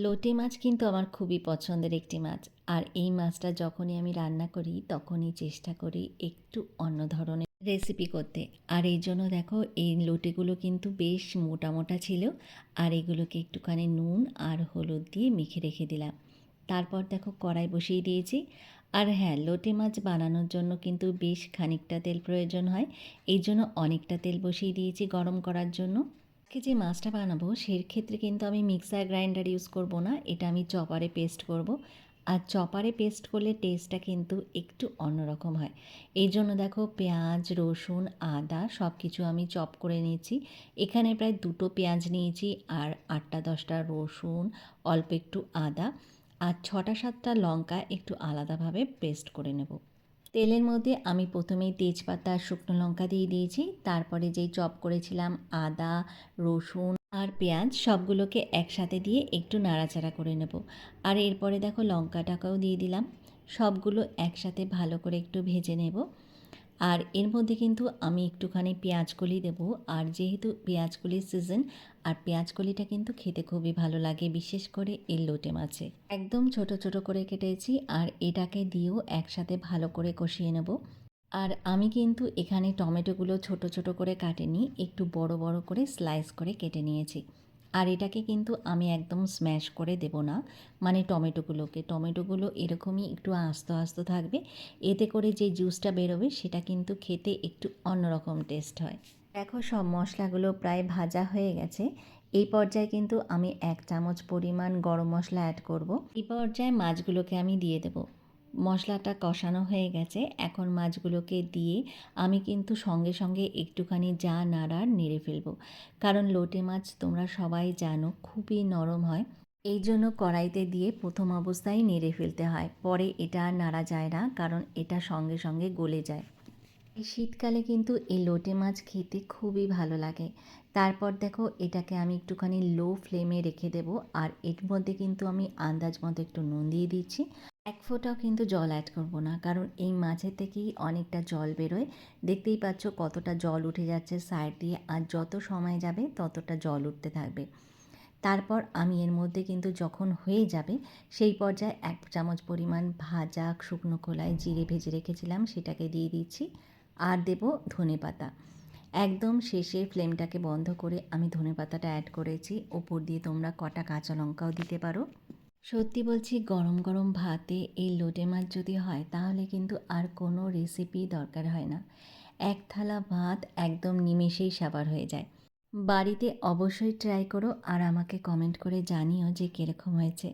লোটে মাছ কিন্তু আমার খুবই পছন্দের একটি মাছ। আর এই মাছটা যখনই আমি রান্না করি, তখনই চেষ্টা করি একটু অন্য ধরনের রেসিপি করতে। আর এই জন্য দেখো, এই লোটেগুলো কিন্তু বেশ মোটা মোটা ছিল। আর এগুলোকে একটুখানি নুন আর হলুদ দিয়ে মেখে রেখে দিলাম। তারপর দেখো, কড়াই বসিয়ে দিয়েছি। আর হ্যাঁ লোটে মাছ বানানোর জন্য কিন্তু বেশ খানিকটা তেল প্রয়োজন হয়। এই জন্য অনেকটা তেল বসিয়ে দিয়েছি গরম করার জন্য। আজকে যে মাছটা বানাবো, সেই ক্ষেত্রে কিন্তু আমি মিক্সার গ্রাইন্ডার ইউজ করব না। এটা আমি চপারে পেস্ট করব। আর চপারে পেস্ট করলে টেস্টটা কিন্তু একটু অন্যরকম হয়। এই জন্য দেখো পেঁয়াজ, রসুন, আদা সব কিছু আমি চপ করে নিয়েছি। এখানে প্রায় দুটো পেঁয়াজ নিয়েছি আর আটটা, দশটা রসুন, অল্প একটু আদা। আর ছটা, সাতটা লঙ্কা একটু আলাদাভাবে পেস্ট করে নেব। তেলের মধ্যে আমি প্রথমেই তেজপাতা, শুকনো লঙ্কা দিয়ে দিয়েছি। তারপরে যেই চপ করেছিলাম, আদা, রসুন আর পেঁয়াজ, সবগুলোকে একসাথে দিয়ে একটু নাড়াচাড়া করে নেব। আর এরপরে দেখো লঙ্কাটাকেও দিয়ে দিলাম। সবগুলো একসাথে ভালো করে একটু ভেজে নেব। আর এর মধ্যে কিন্তু আমি একটুখানি পেঁয়াজকলি দেব। আর যেহেতু পেঁয়াজকলির সিজন আর পেঁয়াজকলিটা কিন্তু খেতে খুবই ভালো লাগে, বিশেষ করে এই লোটে মাছে। একদম ছোট ছোট করে কেটেছি, আর এটাকে দিয়েও একসাথে ভালো করে কষিয়ে নেব। আর আমি কিন্তু এখানে টমেটোগুলো ছোট ছোট করে কাটেনি, একটু বড় বড় করে স্লাইস করে কেটে নিয়েছি। আর এটাকে কিন্তু আমি একদম স্ম্যাশ করে দেব না। মানে টমেটোগুলোকে, টমেটোগুলো এরকমই একটু আস্ত আস্ত থাকবে। এতে করে যে জুসটা বেরোবে, সেটা কিন্তু খেতে একটু অন্যরকম টেস্ট হয়। দেখো সব মশলাগুলো প্রায় ভাজা হয়ে গেছে। এই পর্যায়ে কিন্তু আমি এক চামচ পরিমাণ গরম মশলা অ্যাড করব। এই পর্যায়ে মাছগুলোকে আমি দিয়ে দেবো। মশলাটা কষানো হয়ে গেছে। এখন মাছগুলোকে দিয়ে আমি কিন্তু সঙ্গে সঙ্গে একটুখানি যা নাড়ার নেড়ে ফেলব। কারণ লোটে মাছ তোমরা সবাই জানো খুবই নরম হয়। এই জন্য কড়াইতে দিয়ে প্রথম অবস্থায় নেড়ে ফেলতে হয়। পরে এটা আর নাড়া যায় না, কারণ এটা সঙ্গে সঙ্গে গলে যায়। এই শীতকালে কিন্তু এই লোটে মাছ খেতে খুবই ভালো লাগে। তারপর দেখো এটাকে আমি একটুখানি লো ফ্লেমে রেখে দেব। আর এর মধ্যে কিন্তু আমি আন্দাজ মতো একটু নুন দিয়ে দিচ্ছি। এক ফোঁটাও কিন্তু জল অ্যাড করব না। কারণ এই মাঝে থেকেই অনেকটা জল বেরোয়। দেখতেই পাচ্ছ কতটা জল উঠে যাচ্ছে সাইড দিয়ে আর যত সময় যাবে ততটা জল উঠতে থাকবে। তারপর আমি এর মধ্যে কিন্তু যখন হয়ে যাবে সেই পর্যায়ে এক চামচ পরিমাণ ভাজা শুকনো খোলায় জিরে ভেজে রেখেছিলাম, সেটাকে দিয়ে দিচ্ছি। আর দেব ধনে পাতা। একদম শেষে ফ্লেমটাকে বন্ধ করে আমি ধনে পাতাটা অ্যাড করেছি। ওপর দিয়ে তোমরা কটা কাঁচা লঙ্কাও দিতে পারো। সত্যি বলছি, গরম গরম ভাতে এই লোটে মাছ যদি হয়, তাহলে কিন্তু আর কোনো রেসিপি দরকার হয় না। এক থালা ভাত একদম নিমেষেই সাবার হয়ে যায়। বাড়িতে অবশ্যই ট্রাই করো আর আমাকে কমেন্ট করে জানিও যে কীরকম হয়েছে।